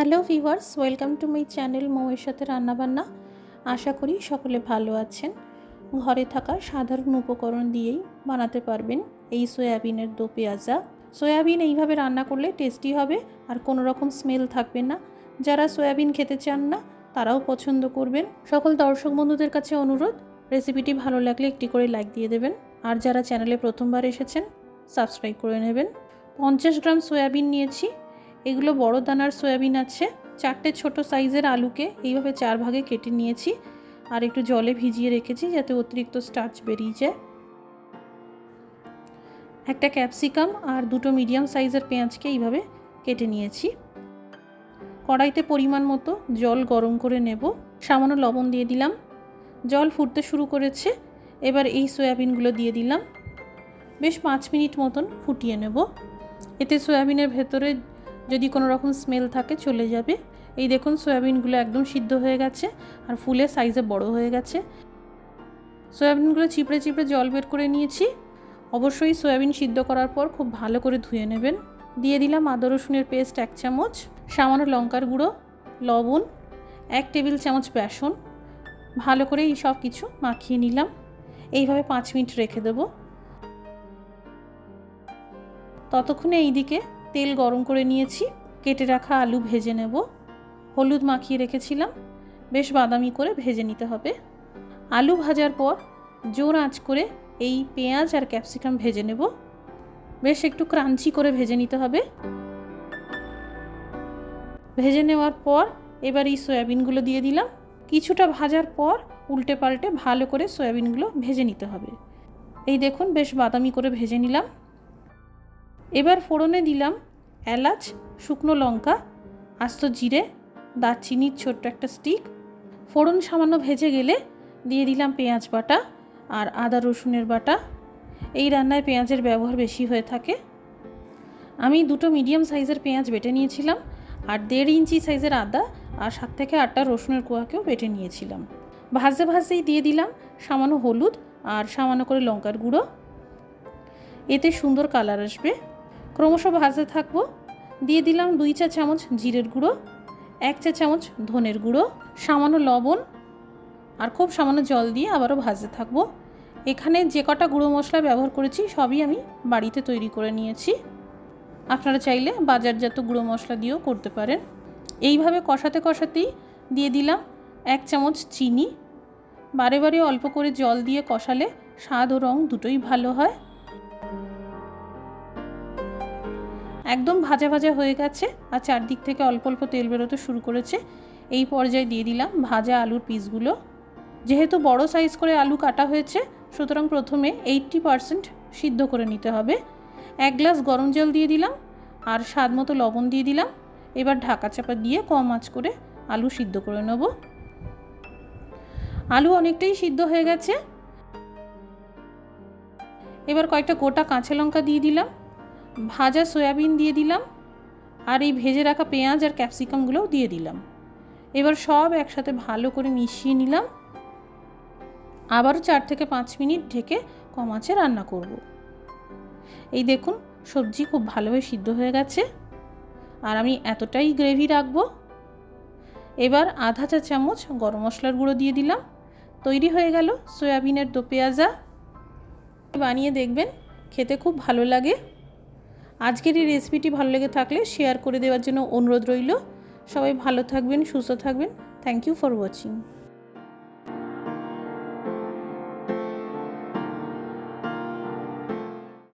Hello viewers welcome to my channel মৌয়ের সাথে রান্নাবান্না। আশা করি সকলে ভালো আছেন। ঘরে থাকা সাধারণ উপকরণ দিয়েই বানাতে পারবেন এই সয়াবিনের দো পেঁয়াজা। সয়াবিন এইভাবে রান্না করলে টেস্টি হবে আর কোনো রকম স্মেল থাকবে না। যারা সয়াবিন খেতে চান না, তারাও পছন্দ করবেন। সকল দর্শক বন্ধুদের কাছে অনুরোধ রেসিপিটি ভালো লাগলে একটি করে লাইক দিয়ে দেবেন। আর যারা চ্যানেলে প্রথমবার এসেছেন সাবস্ক্রাইব করে নেবেন। পঞ্চাশ গ্রাম সয়াবিন নিয়েছি। এগুলো বড় দানার সয়াবিন আছে। চারটে ছোট সাইজের আলুকে এইভাবে চার ভাগে কেটে নিয়েছি। আর একটু জলে ভিজিয়ে রেখেছি যাতে অতিরিক্ত স্টার্চ বেরিয়ে যায়। একটা ক্যাপসিকাম আর দুটো মিডিয়াম সাইজের পেঁয়াজকে এইভাবে কেটে নিয়েছি। কড়াইতে পরিমাণ মতো জল গরম করে নেব। সামান্য লবণ দিয়ে দিলাম। জল ফুটতে শুরু করেছে। এবার এই সয়াবিনগুলো দিয়ে দিলাম। বেশ পাঁচ মিনিট মতন ফুটিয়ে নেব। এতে সয়াবিনের ভেতরে যদি কোনো রকম স্মেল থাকে চলে যাবে। এই দেখুন, সয়াবিনগুলো একদম সিদ্ধ হয়ে গেছে আর ফুলের সাইজে বড় হয়ে গেছে। সয়াবিনগুলো চিপড়ে চিপড়ে জল বের করে নিয়েছি। অবশ্যই সয়াবিন সিদ্ধ করার পর খুব ভালো করে ধুয়ে নেবেন। দিয়ে দিলাম আদা, রসুনের পেস্ট এক চামচ, সামান্য লঙ্কার গুঁড়ো, লবণ, এক টেবিল চামচ বেসন। ভালো করে এই সব কিছু মাখিয়ে নিলাম। এইভাবে পাঁচ মিনিট রেখে দেবো। ততক্ষণে এইদিকে তেল গরম করে নিয়েছি, কেটে রাখা আলু ভেজে নেব। হলুদ মাখিয়ে রেখেছিলাম, বেশ বাদামি করে ভেজে নিতে হবে। আলু ভাজার পর জোর আঁচ করে এই পেঁয়াজ আর ক্যাপসিকাম ভেজে নেব। বেশ একটু ক্রাঞ্চি করে ভেজে নিতে হবে। ভেজে নেওয়ার পর এবার এই সয়াবিনগুলো দিয়ে দিলাম। কিছুটা ভাজার পর উল্টে পাল্টে ভালো করে সয়াবিনগুলো ভেজে নিতে হবে। এই দেখুন, বেশ বাদামি করে ভেজে নিলাম। এবার ফোড়নে দিলাম এলাচ, শুকনো লঙ্কা, আস্ত জিরে, দারচিনির ছোট্ট একটা স্টিক ফোড়ন সামান্য ভেজে গেলে দিয়ে দিলাম পেঁয়াজ বাটা আর আদা রসুনের বাটা। এই রান্নায় পেঁয়াজের ব্যবহার বেশি হয়ে থাকে। আমি দুটো মিডিয়াম সাইজের পেঁয়াজ বেটে নিয়েছিলাম আর দেড় ইঞ্চি সাইজের আদা আর সাত থেকে আটটা রসুনের কোয়াকেও বেটে নিয়েছিলাম। ভাজতে ভাজতেই দিয়ে দিলাম সামান্য হলুদ আর সামান্য করে লঙ্কার গুঁড়ো। এতে সুন্দর কালার আসবে। ক্রমশ ভাজতে থাকব। দিয়ে দিলাম দুই চা চামচ জিরের গুঁড়ো, এক চা চামচ ধনের গুঁড়ো, সামান্য লবণ আর খুব সামান্য জল দিয়ে আবারও ভাজতে থাকব। এখানে যে কটা গুঁড়ো মশলা ব্যবহার করেছি সবই আমি বাড়িতে তৈরি করে নিয়েছি। আপনারা চাইলে বাজারজাত গুঁড়ো মশলা দিয়েও করতে পারেন। এইভাবে কষাতে কষাতেই দিয়ে দিলাম এক চামচ চিনি। বারে বারে অল্প করে জল দিয়ে কষালে স্বাদ ও রং দুটোই ভালো হয়। একদম ভাজা ভাজা হয়ে গেছে আর চারদিক থেকে অল্প অল্প তেল বেরোতে শুরু করেছে। এই পর্যায়ে দিয়ে দিলাম ভাজা আলুর পিসগুলো। যেহেতু বড় সাইজ করে আলু কাটা হয়েছে, সুতরাং প্রথমে এইট্টি পারসেন্ট সিদ্ধ করে নিতে হবে। এক গ্লাস গরম জল দিয়ে দিলাম আর স্বাদ মতো লবণ দিয়ে দিলাম। এবার ঢাকা চাপা দিয়ে কম আঁচ করে আলু সিদ্ধ করে নেব। আলু অনেকটাই সিদ্ধ হয়ে গেছে। এবার কয়েকটা গোটা কাঁচা লঙ্কা দিয়ে দিলাম। ভাজা সয়াবিন দিয়ে দিলাম আর এই ভেজে রাখা পেঁয়াজ আর ক্যাপসিকামগুলোও দিয়ে দিলাম। এবার সব একসাথে ভালো করে মিশিয়ে নিলাম। আবারও চার থেকে পাঁচ মিনিট ঢেকে কম আঁচে রান্না করব। এই দেখুন, সবজি খুব ভালোভাবে সিদ্ধ হয়ে গেছে আর আমি এতটাই গ্রেভি রাখব। এবার আধা চা চামচ গরম মশলার গুঁড়ো দিয়ে দিলাম। তৈরি হয়ে গেল সয়াবিনের দো পেঁয়াজা। বানিয়ে দেখবেন খেতে খুব ভালো লাগে। আজকের এই রেসিপিটি ভালো লেগে থাকলে শেয়ার করে দেওয়ার জন্য অনুরোধ রইল। সবাই ভালো থাকবেন, সুস্থ থাকবেন। Thank you for watching